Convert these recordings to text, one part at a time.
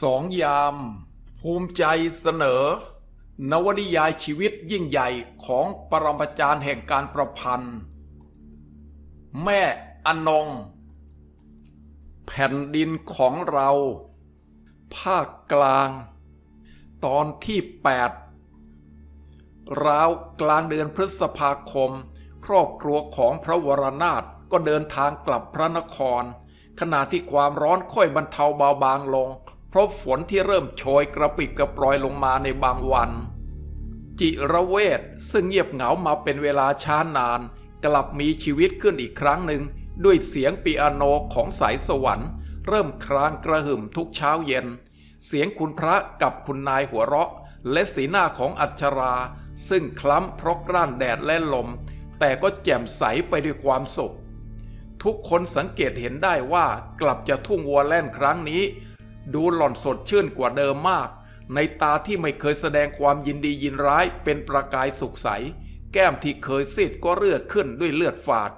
สองยาม ภูมิใจเสนอ นวนิยายชีวิตยิ่งใหญ่ของปรมาจารย์แห่งการประพันธ์ แม่อนงแผ่นดินของเรา ภาคกลาง ตอนที่ 8 ราวกลางเดือนพฤษภาคม ครอบครัวของพระวรนาถก็เดินทางกลับพระนคร ขณะที่ความร้อนค่อยบรรเทาเบาบางลง เพราะฝนที่เริ่มโชยกระปิดกระปรอยลงมาในบางวัน จิระเวทซึ่งเงียบเหงามาเป็นเวลาช้านาน กลับมีชีวิตขึ้นอีกครั้งหนึ่ง ด้วยเสียงปีอาโนของสายสวรรค์ เริ่มครางกระหึ่มทุกเช้าเย็น เสียงคุณพระกับคุณนายหัวเราะ และสีหน้าของอัชรา ซึ่งคล้ำเพราะกลั้นแดดและลม แต่ก็แจ่มใสไปด้วยความสุขทุกคนสังเกตเห็นได้ว่ากลับจะทุ่งวัวแล่นครั้งนี้ ดูหล่อนสดชื่นกว่าเดิมมาก ในตาที่ไม่เคยแสดงความยินดียินร้ายเป็นประกายสุขใส แก้มที่เคยซีดก็เลือดขึ้นด้วยเลือดฝาด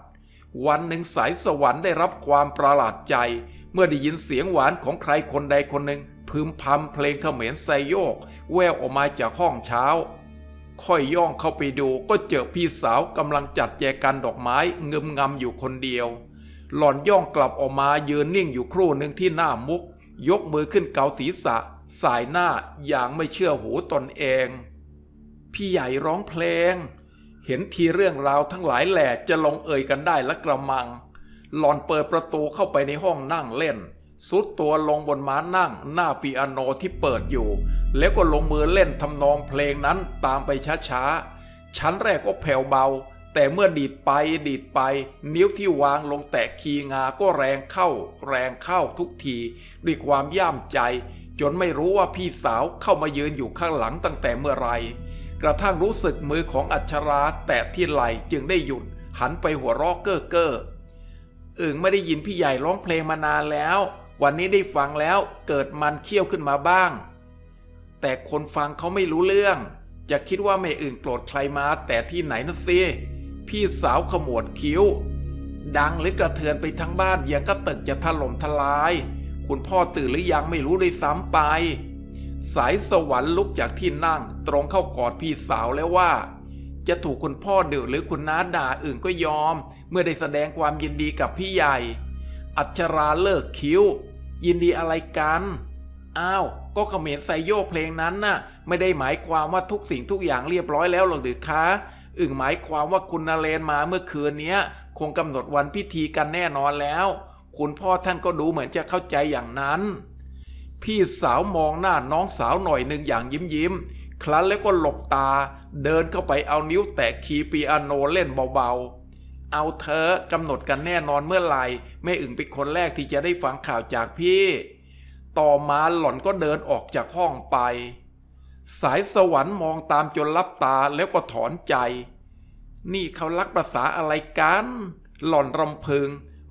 วันหนึ่งสายสวรรค์ได้รับความประหลาดใจ เมื่อได้ยินเสียงหวานของใครคนใดคนหนึ่งพึมพำเพลงเขมรไซโยก แววออกมาจากห้องเช้า ค่อยย่องเข้าไปดูก็เจอพี่สาวกำลังจัดแจกันดอกไม้เงึมงำอยู่คนเดียว หล่อนย่องกลับออกมายืนนิ่งอยู่ครู่หนึ่งที่หน้ามุก ยกมือขึ้นเกาศีรษะ สายหน้าอย่างไม่เชื่อหูตนเอง พี่ใหญ่ร้องเพลง เห็นทีเรื่องราวทั้งหลายแหล่จะลงเอ่ยกันได้ละกระมัง หลอนเปิดประตูเข้าไปในห้องนั่งเล่นสุดตัวลงบนม้านั่งหน้าปีอาโนที่เปิดอยู่ แล้วก็ลงมือเล่นทำนองเพลงนั้นตามไปช้าๆ ชั้นแรกก็แผ่วเบา แต่เมื่อดีดไปดีดไป นิ้วที่วางลงแตะคีงาก็แรงเข้า แรงเข้าทุกทีด้วยความย่ามใจ จนไม่รู้ว่าพี่สาวเข้ามายืนอยู่ข้างหลังตั้งแต่เมื่อไหรกระทั่งรู้สึกมือของอัชราแตะที่ไหลจึงได้หยุด หันไปหัวเราะเก้อเก้ออึ่งไม่ได้ยินพี่ใหญ่ร้องเพลงมานานแล้ว วันนี้ได้ฟังแล้วเกิดมันเคี้ยวขึ้นมาบ้าง แต่คนฟังเขาไม่รู้เรื่อง จะคิดว่าไม่อื่นโกรธใครมาแต่ที่ไหนนะสิ พี่สาวขมวดคิ้ว ดังหรือกระเทือนไปทั้งบ้านยังก็ตึกจะถล่มทลาย คุณพ่อตื่นหรือยังไม่รู้เลยซ้ำไป สายสวรรค์ลุกจากที่นั่ง ตรงเข้ากอดพี่สาวแล้วว่า จะถูกคุณพ่อดือหรือคุณน้าด่าอื่นก็ยอม เมื่อได้แสดงความยินดีกับพี่ใหญ่ อัชราเลิกคิ้ว ยินดีอะไรกันอ้าวก็เขมรไซโยกเพลงนั้นน่ะ ไม่ได้หมายความว่าทุกสิ่งทุกอย่างเรียบร้อยแล้วหรอกหรือคะ อึ่งหมายความว่าคุณนเรนมาเมื่อคืนนี้คงกำหนดวันพิธีกันแน่นอนแล้ว คุณพ่อท่านก็ดูเหมือนจะเข้าใจอย่างนั้น พี่สาวมองหน้าน้องสาวหน่อยหนึ่งอย่างยิ้มยิ้มครั้นแล้วก็หลบตา เดินเข้าไปเอานิ้วแตะคีย์ปีอาโนเล่นเบาๆ เอาเธอกำหนดกันแน่นอนเมื่อไหร่แม่อึ่งเป็นคนแรกที่จะได้ฟังข่าวจากพี่ ต่อมาหล่อนก็เดินออกจากห้องไป สายสวรรค์มองตามจนลับตาแล้วก็ถอนใจ นี่เขารักภาษาอะไรกัน หล่อนรำพึง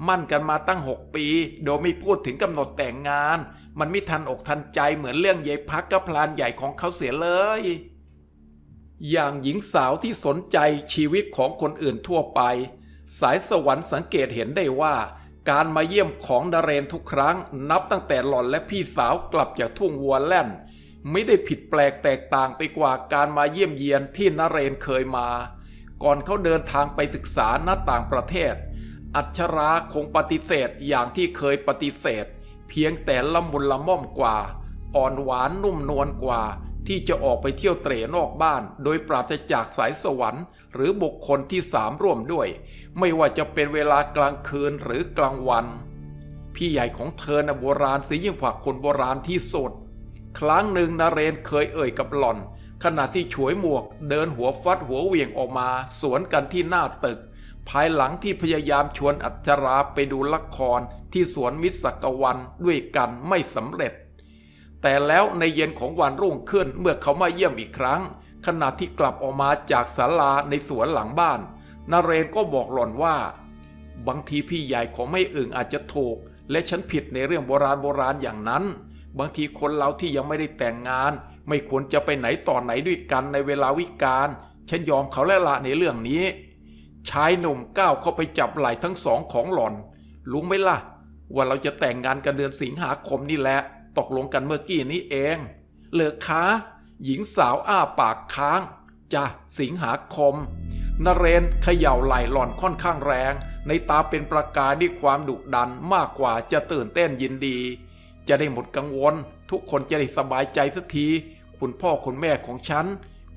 มั่นกันมาตั้งหกปี โดยไม่พูดถึงกำหนดแต่งงาน มันไม่ทันอกทันใจเหมือนเรื่องยายพักกับพลานใหญ่ของเขาเสียเลย อย่างหญิงสาวที่สนใจชีวิตของคนอื่นทั่วไป สายสวรรค์สังเกตเห็นได้ว่าการมาเยี่ยมของดาเรนทุกครั้ง นับตั้งแต่หล่อนและพี่สาวกลับจากทุ่งวัวแล่น ไม่ได้ผิดแปลกแตกต่างไปกว่าการมาเยี่ยมเยียนที่นเรนเคยมา ก่อนเขาเดินทางไปศึกษาณต่างประเทศ อัชราคงปฏิเสธอย่างที่เคยปฏิเสธ เพียงแต่ละมุนละม่อมกว่า อ่อนหวานนุ่มนวลกว่า ที่จะออกไปเที่ยวเตร่นอกบ้าน โดยปราศจากสายสวรรค์ หรือบุคคลที่สามร่วมด้วย ไม่ว่าจะเป็นเวลากลางคืนหรือกลางวัน พี่ใหญ่ของเธอนะโบราณสียยิ่งกว่าคนโบราณที่สุด ครั้งหนึ่งนเรนเคยเอ่ยกับหล่อน ขณะที่ฉวยหมวกเดินหัวฟัดหัวเวียงออกมาสวนกันที่หน้าตึก ภายหลังที่พยายามชวนอัจราไปดูละครที่สวนมิตรสักวันด้วยกันไม่สำเร็จ แต่แล้วในเย็นของวันรุ่งขึ้นเมื่อเขามาเยี่ยมอีกครั้ง ขณะที่กลับออกมาจากศาลาในสวนหลังบ้านนเรนก็บอกหล่อนว่า บางทีพี่ใหญ่ของไม่อึ่งอาจจะถูกและฉันผิดในเรื่องโบราณโบราณอย่างนั้น บางทีคนเราที่ยังไม่ได้แต่งงาน ไม่ควรจะไปไหนต่อไหนด้วยกันในเวลาวิกาลฉันยอมเขาแล้วละในเรื่องนี้ชายหนุ่มก้าวเข้าไปจับไหล่ทั้งสองของหล่อนรู้ไหมล่ะ ว่าเราจะแต่งงานกันเดือนสิงหาคมนี่แหละ ตกลงกันเมื่อกี้นี้เองเหลือคะหญิงสาวอ้าปากค้างจ้ะสิงหาคมนเรนเขย่าไหล่หล่อนค่อนข้างแรง ในตาเป็นประกายด้วยความดุดันมากกว่าจะตื่นเต้นยินดี จะได้หมดกังวล ทุกคนจะได้สบายใจสักที คุณพ่อคุณแม่ของฉัน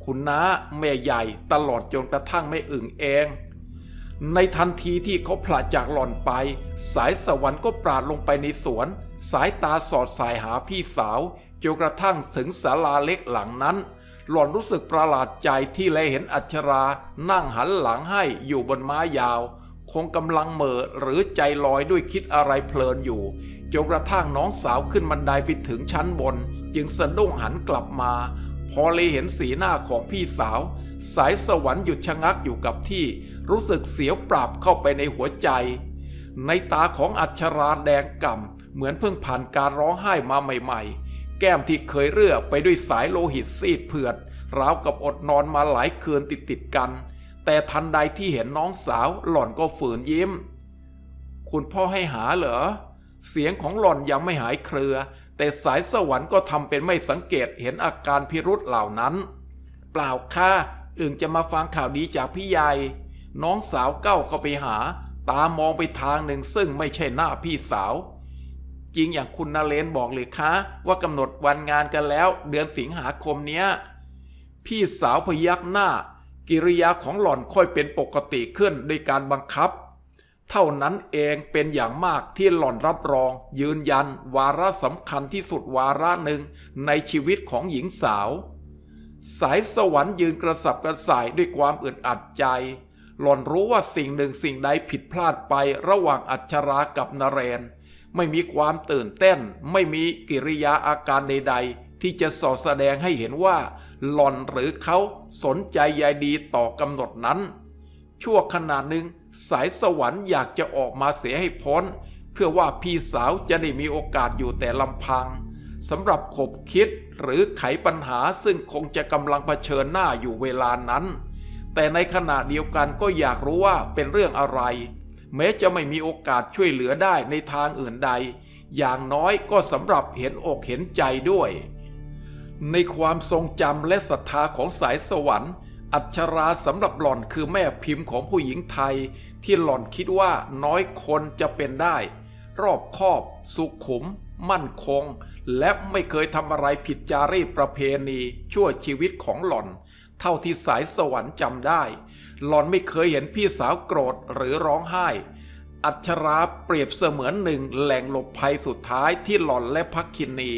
คุณน้าแม่ใหญ่ตลอดจนกระทั่งแม่อึ่งเอง ในทันทีที่เขาผละจากหล่อนไป สายสวรรค์ก็ปราดลงไปในสวน สายตาสอดสายหาพี่สาวจนกระทั่งถึงศาลาเล็กหลังนั้น หล่อนรู้สึกประหลาดใจที่แลเห็นอัชรา นั่งหันหลังให้อยู่บนม้ายาว คงกำลังเหม่อหรือใจลอยด้วยคิดอะไรเพลินอยู่จนกระทั่งน้องสาวขึ้นบันไดไปถึงชั้นบน จึงสะดุ้งหันกลับมา พอเลยเห็นสีหน้าของพี่สาว สายสวรรค์หยุดชะงักอยู่กับที่ รู้สึกเสียวปราบเข้าไปในหัวใจ ในตาของอัชราแดงก่ำเหมือนเพิ่งผ่านการร้องไห้มาใหม่ ๆ แก้มที่เคยเรื่อไปด้วยสายโลหิตซีดเผือดราวกับอดนอนมาหลายคืนติดๆกัน แต่ทันใดที่เห็นน้องสาวหล่อนก็ฝืนยิ้ม คุณพ่อให้หาเหรอ เสียงของหล่อนยังไม่หายเครือ แต่สายสวรรค์ก็ทำเป็นไม่สังเกตเห็นอาการพิรุษเหล่านั้น เปล่าค่ะอึ่งจะมาฟังข่าวดีจากพี่ใหญ่ น้องสาวเก้าเข้าไปหา ตามองไปทางหนึ่งซึ่งไม่ใช่หน้าพี่สาว จริงอย่างคุณนาเลนบอกเลยคะว่ากำหนดวันงานกันแล้ว เดือนสิงหาคมเนี้ย พี่สาวพยักหน้า กิริยาของหล่อนค่อยเป็นปกติขึ้นด้วยการบังคับ เท่านั้นเองเป็นอย่างมากที่หล่อนรับรอง ยืนยัน วาระสำคัญที่สุดวาระหนึ่งในชีวิตของหญิงสาว สายสวรรค์ยืนกระสับกระส่ายด้วยความอึดอัดใจ หล่อนรู้ว่าสิ่งหนึ่งสิ่งใดผิดพลาดไประหว่างอัชรากับนเรน ไม่มีความตื่นเต้น ไม่มีกิริยาอาการใด ๆ ที่จะส่อแสดงให้เห็นว่า หล่อนหรือเขาสนใจใยดีต่อกำหนดนั้น ชั่วขณะหนึ่งสายสวรรค์อยากจะออกมาเสียให้พ้น เพื่อว่าพี่สาวจะได้มีโอกาสอยู่แต่ลำพังสำหรับขบคิดหรือไขปัญหาซึ่งคงจะกำลังเผชิญหน้าอยู่เวลานั้น แต่ในขณะเดียวกันก็อยากรู้ว่าเป็นเรื่องอะไร แม้จะไม่มีโอกาสช่วยเหลือได้ในทางอื่นใด อย่างน้อยก็สำหรับเห็นอกเห็นใจด้วย ในความทรงจำและศรัทธาของสายสวรรค์ อัชราสำหรับหล่อนคือแม่พิมพ์ของผู้หญิงไทย ที่หล่อนคิดว่าน้อยคนจะเป็นได้ รอบคอบ สุขุม มั่นคง และไม่เคยทำอะไรผิดจารีตประเพณีชั่วชีวิตของหล่อน เท่าที่สายสวรรค์จำได้ หล่อนไม่เคยเห็นพี่สาวโกรธหรือร้องไห้อัชราเปรียบเสมือนหนึ่งแหล่งหลบภัยสุดท้ายที่หล่อนและพักคินี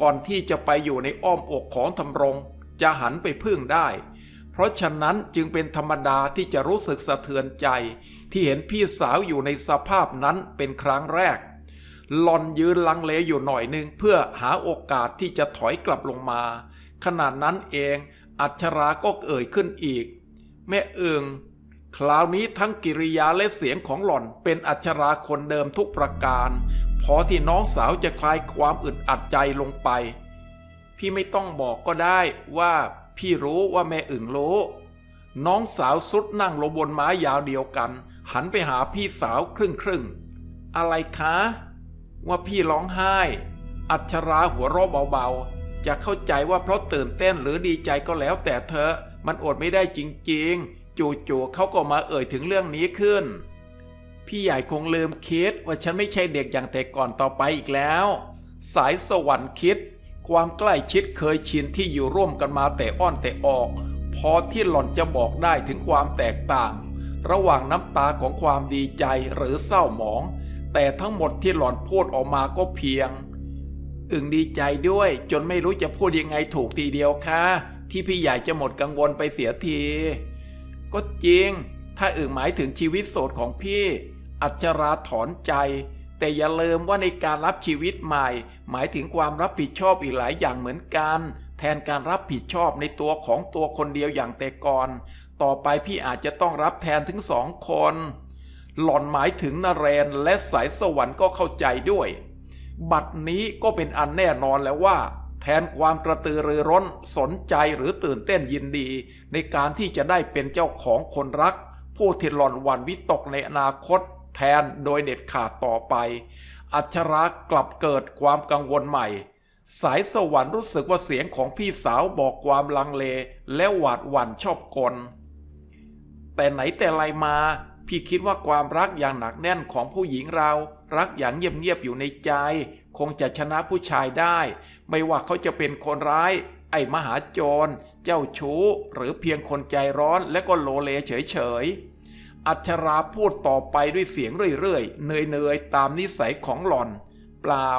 ก่อนที่จะไปอยู่ในอ้อมอกของธำรง จะหันไปพึ่งได้ เพราะฉะนั้นจึงเป็นธรรมดาที่จะรู้สึกสะเทือนใจ ที่เห็นพี่สาวอยู่ในสภาพนั้นเป็นครั้งแรก หล่อนยืนลังเลอยู่หน่อยหนึ่งเพื่อหาโอกาสที่จะถอยกลับลงมา ขณะนั้นเอง อัชราก็เอ่ยขึ้นอีก แม่เอิง คราวนี้ทั้งกิริยาและเสียงของหล่อนเป็นอัชราคนเดิมทุกประการ พอที่น้องสาวจะคลายความอึดอัดใจลงไป พี่ไม่ต้องบอกก็ได้ว่าพี่รู้ว่าแม่อึ่งรู้น้องสาวสุดนั่งลงบนไม้ยาวเดียวกัน หันไปหาพี่สาวครึ่งครึ่งอะไรคะ ว่าพี่ร้องไห้ อัชราหัวเราะเบาๆ จะเข้าใจว่าเพราะตื่นเต้นหรือดีใจก็แล้วแต่เธอ มันอดไม่ได้จริงๆ จู่ๆเขาก็มาเอ่ยถึงเรื่องนี้ขึ้น พี่ใหญ่คงลืมคิดว่าฉันไม่ใช่เด็กอย่างแต่ก่อนต่อไปอีกแล้ว สายสวรรค์คิด ความใกล้ชิดเคยชินที่อยู่ร่วมกันมาแต่อ้อนแต่ออก พอที่หล่อนจะบอกได้ถึงความแตกต่าง ระหว่างน้ำตาของความดีใจหรือเศร้าหมอง แต่ทั้งหมดที่หล่อนพูดออกมาก็เพียง อึ่งดีใจด้วยจนไม่รู้จะพูดยังไงถูกทีเดียวค่ะที่พี่ใหญ่จะหมดกังวลไปเสียที ก็จริง ถ้าอึ่งหมายถึงชีวิตโสดของพี่ อัจราถอนใจ แต่อย่าลืมว่าในการรับชีวิตใหม่ หมายถึงความรับผิดชอบอีกหลายอย่างเหมือนกัน แทนการรับผิดชอบในตัวของตัวคนเดียวอย่างแต่ก่อน ต่อไปพี่อาจจะต้องรับแทนถึงสองคน หล่อนหมายถึงนเรนและสายสวรรค์ก็เข้าใจด้วย บัดนี้ก็เป็นอันแน่นอนแล้วว่า แทนความกระตือรือร้นสนใจหรือตื่นเต้นยินดี ในการที่จะได้เป็นเจ้าของคนรัก ผู้ที่หล่อนหวันวิตกในอนาคต แทนโดยเด็ดขาดต่อไป อัชรากลับเกิดความกังวลใหม่ สายสวรรค์รู้สึกว่าเสียงของพี่สาวบอกความลังเลและหวาดหวั่นชอบกลแต่ไหนแต่ไรมา พี่คิดว่าความรักอย่างหนักแน่นของผู้หญิงเรา รักอย่างเงียบๆอยู่ในใจ คงจะชนะผู้ชายได้ ไม่ว่าเขาจะเป็นคนร้าย ไอ้มหาโจร เจ้าชู้ หรือเพียงคนใจร้อนและก็โลเลเฉยๆ อัชราพูดต่อไปด้วยเสียงเรื่อยๆ เนยๆ ตามนิสัยของหล่อน เปล่า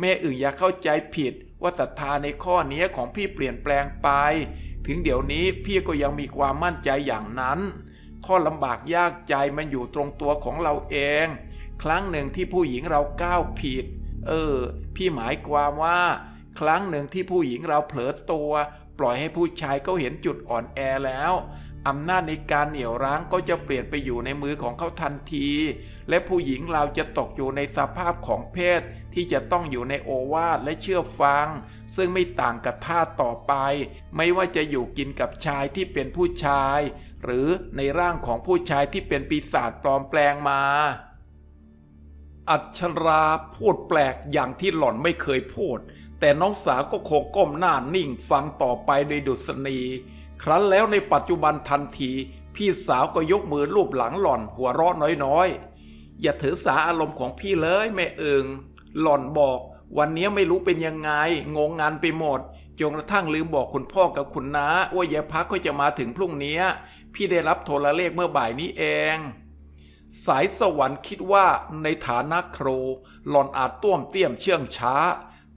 แม่อื่นอย่าเข้าใจผิดว่าศรัทธาในข้อนี้ของพี่เปลี่ยนแปลงไป ถึงเดี๋ยวนี้พี่ก็ยังมีความมั่นใจอย่างนั้น ข้อลำบากยากใจมันอยู่ตรงตัวของเราเอง ครั้งหนึ่งที่ผู้หญิงเราก้าวผิด เออ พี่หมายความว่า ครั้งหนึ่งที่ผู้หญิงเราเผลอตัว ปล่อยให้ผู้ชายเขาเห็นจุดอ่อนแอแล้วอำนาจในการเหนี่ยวรั้งก็จะเปลี่ยนไปอยู่ในมือของเขาทันที และผู้หญิงเราจะตกอยู่ในสภาพของเพศ ที่จะต้องอยู่ในโอวาทและเชื่อฟัง ซึ่งไม่ต่างกับท่าต่อไป ไม่ว่าจะอยู่กินกับชายที่เป็นผู้ชาย หรือในร่างของผู้ชายที่เป็นปีศาจปลอมแปลงมา อัชราพูดแปลกอย่างที่หล่อนไม่เคยพูด แต่น้องสาวก็โคก้มหน้านิ่งฟังต่อไปโดยดุษณี ครั้นแล้วในปัจจุบันทันที พี่สาวก็ยกมือลูบหลังหล่อนหัวเราะน้อยๆ อย่าถือสาอารมณ์ของพี่เลยแม่เอิง หล่อนบอกวันนี้ไม่รู้เป็นยังไง งงงานไปหมดจนกระทั่งลืมบอกคุณพ่อกับคุณน้าว่ายายพักก็จะมาถึงพรุ่งนี้ พี่ได้รับโทรเลขเมื่อบ่ายนี้เอง สายสวรรค์คิดว่าในฐานะครู หล่อนอาจต้วมเตี้ยมเชื่องช้า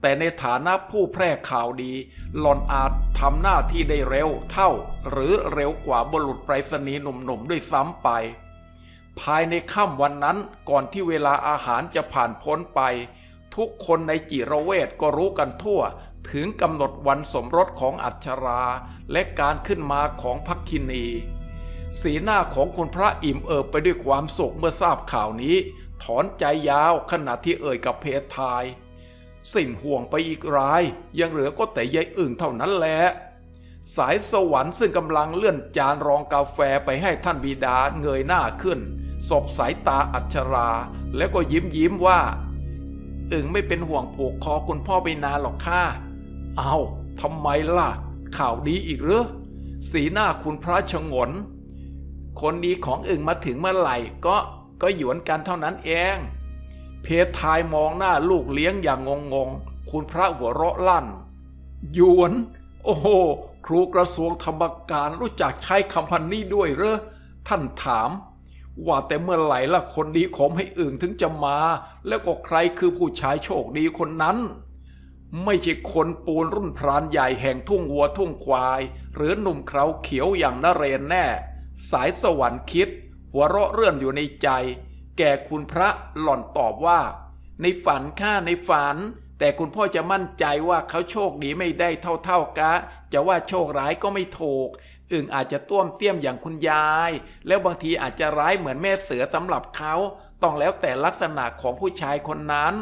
แต่ในฐานะผู้แพร่ข่าวดี หล่อนอาจทำหน้าที่ได้เร็วเท่า หรือเร็วกว่าบุรุษไปรษณีย์หนุ่มๆด้วยซ้ำไป ภายในค่ำวันนั้นก่อนที่เวลาอาหารจะผ่านพ้นไป ทุกคนในจิระเวทก็รู้กันทั่วถึงกำหนดวันสมรสของอัชรา และการขึ้นมาของพักคินี สีหน้าของคุณพระอิ่มเอิบไปด้วยความสุขเมื่อทราบข่าวนี้ ถอนใจยาวขณะที่เอ่ยกับเพททาย สิ้นห่วงไปอีกราย ยังเหลือก็แต่ยายอึ่งเท่านั้นแหละสายสวรรค์ซึ่งกำลังเลื่อนจานรองกาแฟไปให้ท่านบิดาเงยหน้าขึ้น สบสายตาอัชรา แล้วก็ยิ้มยิ้มว่า อึ่งไม่เป็นห่วงผูกคอคุณพ่อไปนานหรอกค่ะเอาทำไมล่ะ ข่าวดีอีกหรือสีหน้าคุณพระชงน คนดีของอึ่งมาถึงเมื่อไหร่ก็ก็หยวนกันเท่านั้นเอง เพทายมองหน้าลูกเลี้ยงอย่างงงงๆคุณพระหัวเราะลั่น หยวน โอ้โห ครูกระทรวงธรรมการรู้จักใช้คำพันนี้ด้วยเหรอ ท่านถาม ว่าแต่เมื่อไหร่ละคนดีของให้อึ่งถึงจะมา แล้วก็ใครคือผู้ชายโชคดีคนนั้น ไม่ใช่คนปูนรุ่นพรานใหญ่แห่งทุ่งวัวทุ่งควาย หรือหนุ่มเคราเขียวอย่างนเรนแน่ สายสวรรค์คิด หัวเราะเรื่อนอยู่ในใจ แก่คุณพระหล่อนตอบว่า ในฝันข้าในฝัน แต่คุณพ่อจะมั่นใจว่าเขาโชคดีไม่ได้เท่าๆกะ จะว่าโชคร้ายก็ไม่ถูกอึ่งอาจจะต้วมเตี้ยมอย่างคุณยาย แล้วบางทีอาจจะร้ายเหมือนแม่เสือสำหรับเขาต้องแล้วแต่ลักษณะของผู้ชายคนนั้น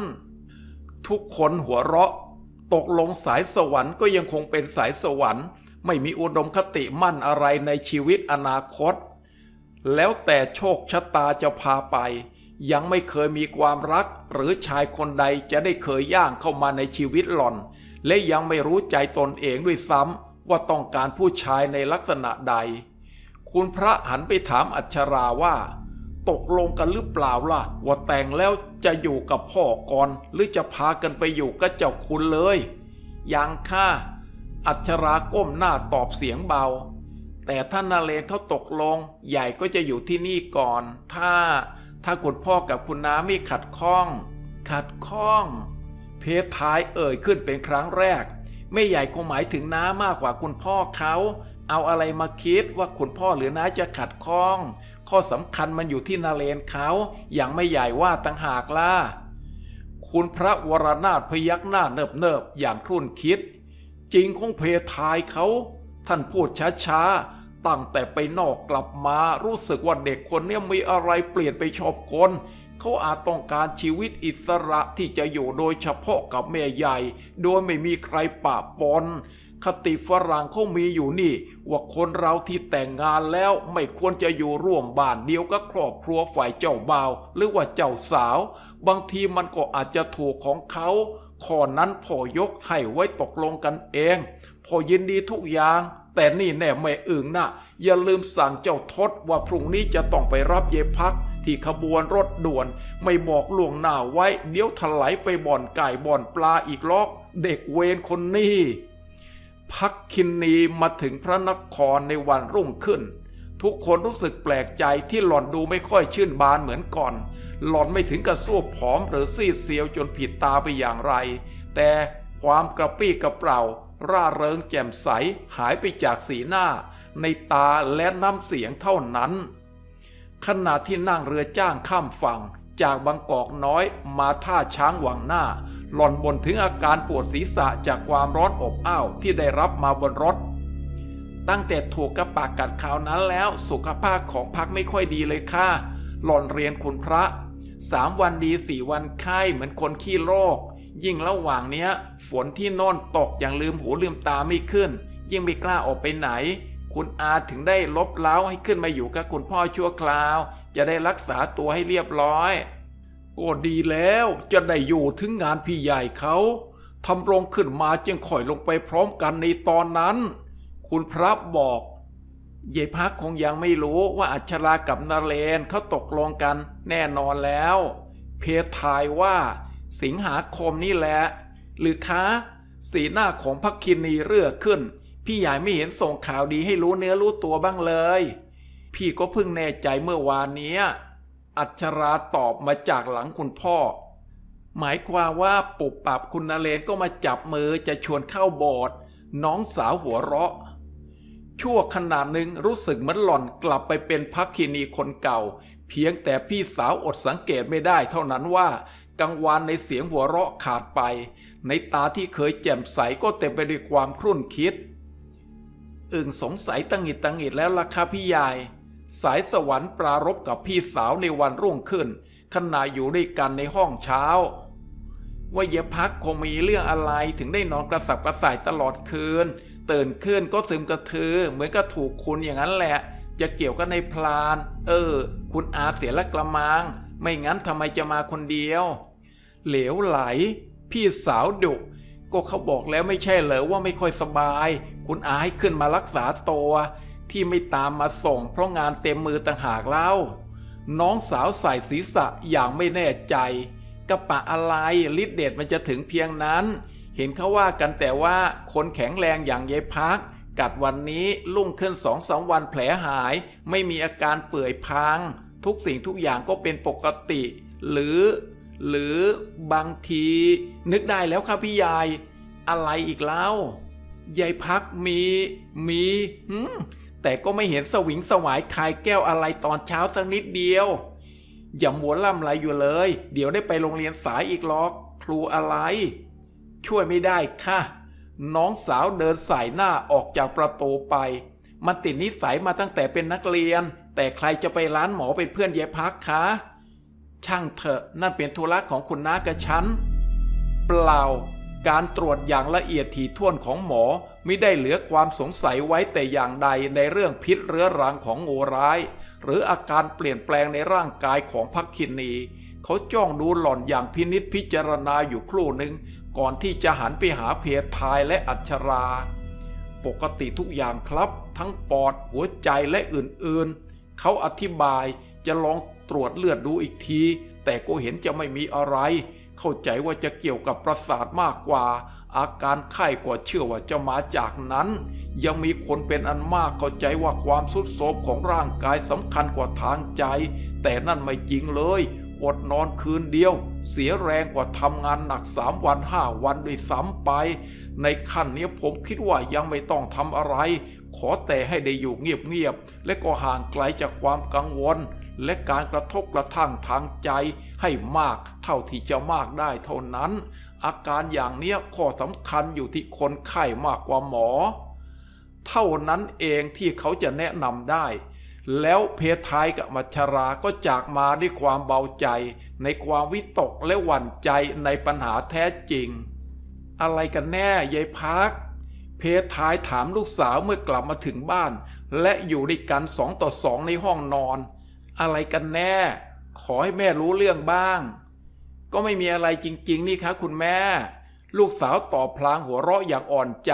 ทุกคนหัวเราะ ตกลงสายสวรรค์ก็ยังคงเป็นสายสวรรค์ ไม่มีอุดมคติมั่นอะไรในชีวิตอนาคต แล้วแต่โชคชะตาจะพาไป ยังไม่เคยมีความรัก หรือชายคนใดจะได้เคยย่างเข้ามาในชีวิตหล่อน และยังไม่รู้ใจตนเองด้วยซ้ำว่าต้องการผู้ชายในลักษณะใด คุณพระหันไปถามอัชราว่า ตกลงกันหรือเปล่าล่ะ ว่าแต่งแล้วจะอยู่กับพ่อก่อน หรือจะพากันไปอยู่กับเจ้าคุณเลยยังค่ะ อัชราก้มหน้าตอบเสียงเบา แต่ถ้านนาเลนเขาตกลง ใหญ่ก็จะอยู่ที่นี่ก่อน ถ้า ถ้าคุณพ่อกับคุณน้าไม่ขัดข้อง ขัดข้อง เพทท้ายเอ่ยขึ้นเป็นครั้งแรก ไม่ใหญ่คงหมายถึงน้ามากกว่าคุณพ่อเขาเอาอะไรมาคิดว่าคุณพ่อหรือน้าจะขัดข้อง ข้อสำคัญมันอยู่ที่นาเลนเขาอย่างไม่ใหญ่ว่าตั้งหากล่ะคุณพระวรนาถพยักหน้าเนิบๆอย่างครุ่นคิด จริงของเพทายเขา ท่านพูดช้าๆ ตั้งแต่ไปนอกกลับมารู้สึกว่าเด็กคนนี้มีอะไรเปลี่ยนไปชอบคนเขาอาจต้องการชีวิตอิสระที่จะอยู่โดยเฉพาะกับแม่ใหญ่ โดยไม่มีใครปะปนคติฝรั่งเขามีอยู่นี่ ว่าคนเราที่แต่งงานแล้วไม่ควรจะอยู่ร่วมบ้านเดียวกับครอบครัวฝ่ายเจ้าบ่าว หรือว่าเจ้าสาว บางทีมันก็อาจจะถูกของเขา ข้อนั้นพ่อยกให้ไว้ตกลงกันเองพ่อยินดีทุกอย่าง แต่นี่แน่แม่อึ่งนะอย่าลืมสั่งเจ้าทศว่าพรุ่งนี้จะต้องไปรับเยพักที่ขบวนรถด่วน ไม่บอกล่วงหน้าไว้ เดี๋ยวถลายไปบ่อนไก่บ่อนปลาอีกลอกเด็กเวรคนนี้พักคินนีมาถึงพระนครในวันรุ่งขึ้น ทุกคนรู้สึกแปลกใจที่หล่อนดูไม่ค่อยชื่นบานเหมือนก่อน หล่อนไม่ถึงกับสู้ผอมหรือซีดเซียวจนผิดตาไปอย่างไร แต่ความกระปี้กระเปร่า ร่าเริงแจ่มใสหายไปจากสีหน้า ในตาและน้ำเสียงเท่านั้น ขณะที่นั่งเรือจ้างข้ามฝั่งจากบางกอกน้อยมาท่าช้างหวังหน้า หล่อนบ่นถึงอาการปวดศีรษะจากความร้อนอบอ้าวที่ได้รับมาบนรถ ตั้งแต่ถูกกระปากกัดคราวนั้นแล้วสุขภาพของพักไม่ค่อยดีเลยค่ะ หล่อนเรียนคุณพระ สามวันดีสี่วันไข้เหมือนคนขี้โรค ยิ่งระหว่างเนี้ย ฝนที่โน่นตกอย่างลืมหูลืมตาไม่ขึ้น ยิ่งไม่กล้าออกไปไหน คุณอาถึงได้ลบเล้าให้ขึ้นมาอยู่กับคุณพ่อชั่วคราว จะได้รักษาตัวให้เรียบร้อยก็ดีแล้วจะได้อยู่ถึงงานพี่ใหญ่เขาทำโรงขึ้นมาจึงข่อยลงไปพร้อมกันในตอนนั้น คุณพระบอก ยายพักคงยังไม่รู้ว่าอัชรากับนเรนเขาตกลงกันแน่นอนแล้ว เพทายว่า สิงหาคมนี่แหละ หรือคะ สีหน้าของพักคินีเรื่อขึ้น พี่ใหญ่ไม่เห็นส่งข่าวดีให้รู้เนื้อรู้ตัวบ้างเลย พี่ก็เพิ่งแน่ใจเมื่อวานนี้อัชราตอบมาจากหลังคุณพ่อ หมายความว่าปุบปับคุณนเรนก็มาจับมือจะชวนเข้าโบสถ์น้องสาวหัวเราะ ชั่วขณะหนึ่งรู้สึกเหมือนหล่อนกลับไปเป็นพักคินีคนเก่า เพียงแต่พี่สาวอดสังเกตไม่ได้เท่านั้นว่ากังวานในเสียงหัวเราะขาดไป ในตาที่เคยแจ่มใสก็เต็มไปด้วยความครุ่นคิด อึ่งสงสัยตังหิดตังหิดแล้วล่ะค่ะพี่ใหญ่สายสวรรค์ปรารบกับพี่สาวในวันรุ่งขึ้นขณะอยู่ด้วยกันในห้องเช้า ว่าเยพักคงมีเรื่องอะไรถึงได้นอนกระสับกระส่ายตลอดคืน ตื่นขึ้นก็ซึมกระทือ เหมือนกับถูกคุณอย่างนั้นแหละ จะเกี่ยวกันในพลาน เออ คุณอาเสียละกระมัง ไม่งั้นทำไมจะมาคนเดียว เหลวไหล พี่สาวดุ ก็เขาบอกแล้วไม่ใช่เหรอว่าไม่ค่อยสบาย คุณอาให้ขึ้นมารักษาตัว ที่ไม่ตามมาส่ง เพราะงานเต็มมือต่างหากเล่า น้องสาวใส่ศีรษะอย่างไม่แน่ใจ กระปะอะไรฤทธิเดชมันจะถึงเพียงนั้น เห็นเขาว่ากันแต่ว่าคนแข็งแรงอย่างยายพัก กัดวันนี้ลุ่งขึ้นสองสามวันแผลหาย ไม่มีอาการเปื่อยพัง ทุกสิ่งทุกอย่างก็เป็นปกติ หรือ หรือบางที นึกได้แล้วครับพี่ยาย อะไรอีกแล้วยายพักมีมีหืมแต่ก็ไม่เห็นสวิงสวายคายแก้วอะไรตอนเช้าสักนิดเดียว อย่ามัวล่ำไรอยู่เลย เดี๋ยวได้ไปโรงเรียนสายอีกหรอก ครูอะไร ช่วยไม่ได้ค่ะ น้องสาวเดินสายหน้าออกจากประตูไป มันติดนิสัยมาตั้งแต่เป็นนักเรียน แต่ใครจะไปร้านหมอเป็นเพื่อนยายพักคะ ช่างเถอะนั่นเป็นธุระของคุณน้ากับฉัน เปล่า การตรวจอย่างละเอียดถี่ถ้วนของหมอไม่ได้เหลือความสงสัยไว้แต่อย่างใดในเรื่องพิษเรื้อรังของงูร้าย หรืออาการเปลี่ยนแปลงในร่างกายของพักคินีเขาจ้องดูหล่อนอย่างพินิษพิจารณาอยู่ครู่หนึ่ง ก่อนที่จะหันไปหาเพทายและอัชรา ปกติทุกอย่างครับ ทั้งปอดหัวใจและอื่นๆ เขาอธิบายจะลองตรวจเลือดดูอีกที แต่ก็เห็นจะไม่มีอะไร เข้าใจว่าจะเกี่ยวกับประสาทมากกว่า อาการไข้กว่าเชื่อว่าจะมาจากนั้น ยังมีคนเป็นอันมากเข้าใจว่าความสุดโทรมของร่างกายสำคัญกว่าทางใจ แต่นั่นไม่จริงเลย อดนอนคืนเดียว เสียแรงกว่าทำงานหนักสามวันห้าวันด้วยซ้ำไป ในขั้นนี้ผมคิดว่ายังไม่ต้องทำอะไร ขอแต่ให้ได้อยู่เงียบๆและก็ห่างไกลจากความกังวล และการกระทบกระทั่งทางใจให้มากเท่าที่จะมากได้เท่านั้น อาการอย่างเนี้ยข้อสำคัญอยู่ที่คนไข้มากกว่าหมอ เท่านั้นเองที่เขาจะแนะนำได้ แล้วเพทายกับมัชราก็จากมาด้วยความเบาใจ ในความวิตกและหวั่นใจในปัญหาแท้จริง อะไรกันแน่ยายพัก เพทายถามลูกสาวเมื่อกลับมาถึงบ้าน และอยู่ด้วยกันสองต่อสองในห้องนอน อะไรกันแน่ ขอให้แม่รู้เรื่องบ้าง ก็ไม่มีอะไรจริง ๆ นี่คะคุณแม่ ลูกสาวตอบพลางหัวเราะอย่างอ่อนใจ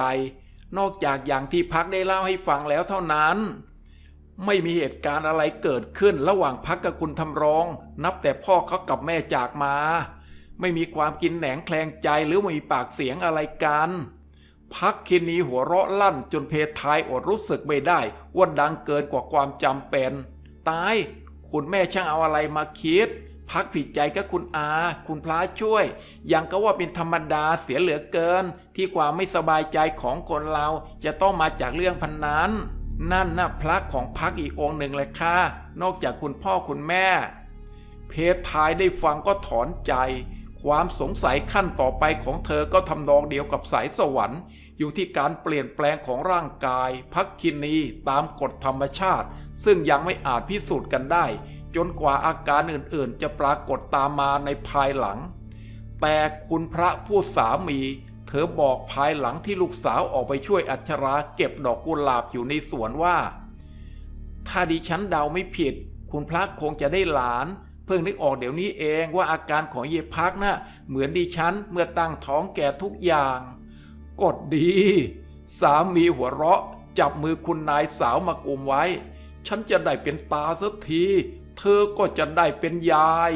นอกจากอย่างที่พักได้เล่าให้ฟังแล้วเท่านั้น ไม่มีเหตุการณ์อะไรเกิดขึ้นระหว่างพักกับคุณทำรอง นับแต่พ่อเขากับแม่จากมา ไม่มีความกินแหนงแคลงใจหรือมีปากเสียงอะไรกันพักคินีหัวเราะลั่นจนเพทายอดรู้สึกไม่ได้ว่าดังเกินกว่าความจำเป็น ตาย คุณแม่ช่างเอาอะไรมาคิด พักผิดใจกับคุณอา คุณพระช่วย ยังก็ว่าเป็นธรรมดาเสียเหลือเกิน ที่ความไม่สบายใจของคนเราจะต้องมาจากเรื่องพันนั้น นั่นนะพระของพักอีกองหนึ่งเลยค่ะ นอกจากคุณพ่อคุณแม่ เพทายได้ฟังก็ถอนใจ ความสงสัยขั้นต่อไปของเธอก็ทำนองเดียวกับสายสวรรค์ อยู่ที่การเปลี่ยนแปลงของร่างกาย พักคินีตามกฎธรรมชาติ ซึ่งยังไม่อาจพิสูจน์กันได้ จนกว่าอาการอื่นๆ จะปรากฏตามมาในภายหลัง แต่คุณพระผู้สามี ธอบอกภายหลังที่ลูกสาวออกไปช่วยอัชราเก็บดอกกุหลาบอยู่ในสวนว่า ถ้าดิฉันเดาไม่ผิด คุณพระคงจะได้หลาน เพิ่งนึกออกเดี๋ยวนี้เองว่าอาการของเยพักนะ่ะเหมือนดิฉันเมื่อตั้งท้องแก่ทุกอย่าง กดดี สามีหัวเราะ จับมือคุณนายสาวมากุมไว้ ฉันจะได้เป็นตาสักที เธอก็จะได้เป็นยาย